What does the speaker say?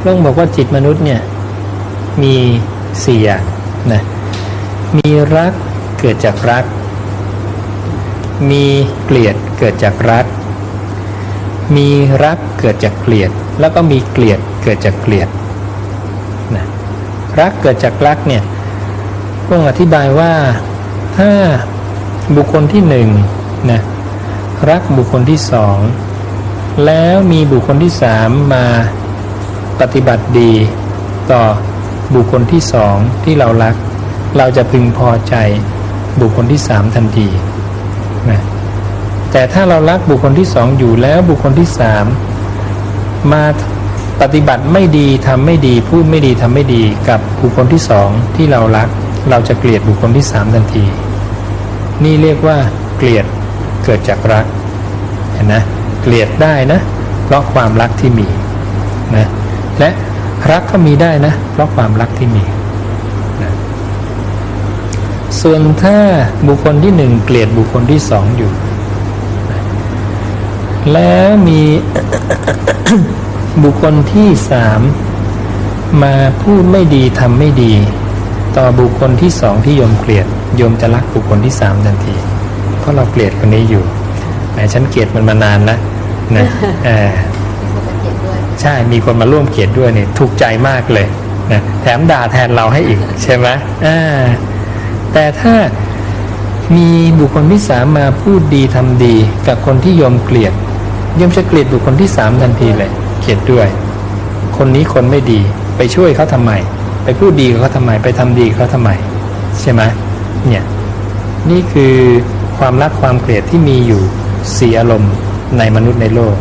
พระองค์บอกว่าจิตมนุษย์เนี่ยมีสี่อย่างนะมีรักเกิดจากรัก มีเกลียดเกิดจากรัก มีรักเกิดจากเกลียด แล้วก็มีเกลียดเกิดจากเกลียดนะรักเกิดจากรักเนี่ยพระองค์อธิบายว่าถ้าบุคคลที่หนึ่งนะรักบุคคลที่สองแล้วมีบุคคลที่สามมา ปฏิบัติดี ต่อบุคคลที่สองที่เรารัก เราจะพึงพอใจบุคคลที่สามทันทีนะแต่ถ้าเรารักบุคคลที่สองอยู่แล้วบุคคลที่สามมาปฏิบัติไม่ดีทำไม่ดีพูดไม่ดีทำไม่ดีกับบุคคลที่สองที่เรารัก เราจะเกลียดบุคคลที่สามทันที นี่เรียกว่าเกลียดเกิดจากรักเห็นนะเกลียดได้นะ เพราะความรักที่มีนะ และรักก็มีได้นะ เพราะความรักที่มีนะส่วนถ้าบุคคลที่หนึ่งเกลียดบุคคลที่สองอยู่นะแล้วมีบุคคลที่สามมาพูดไม่ดีทำไม่ดี ต่อบุคคลที่สองที่โยมเกลียดโยมจะรักบุคคลที่สามทันที เพราะเราเกลียดคนนี้อยู่แหมฉันเกลียดมันมานานนะนะเออคนะ ใช่มีคนมาร่วมเขียนด้วยเนี่ยถูกใจมากเลยนะแถมด่าแทนเราให้อีกใช่ไหมอ่าแต่ถ้ามีบุคคลที่สามมาพูดดีทำดี กับคนที่โยมเกลียดโยมจะเกลียดบุคคลที่สามทันทีเลยเกลียดด้วย คนนี้คนไม่ดีไปช่วยเขาทำไม ไปพูดดีกับเขาทำไม ไปทำดีเขาทำไม ใช่ไหมเนี่ยนี่คือความรักความเกลียดที่มีอยู่สี่อารมณ์ในมนุษย์ในโลก